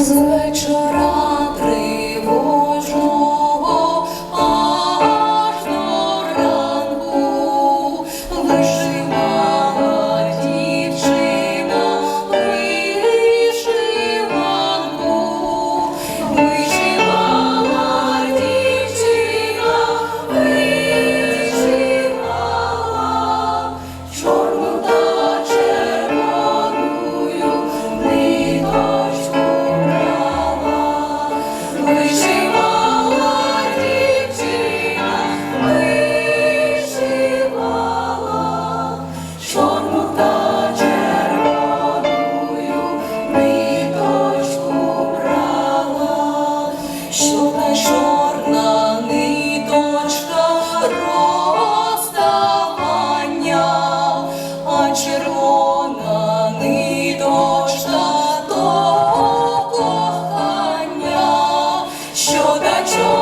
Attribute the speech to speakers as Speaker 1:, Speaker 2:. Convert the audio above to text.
Speaker 1: з вечора show that you're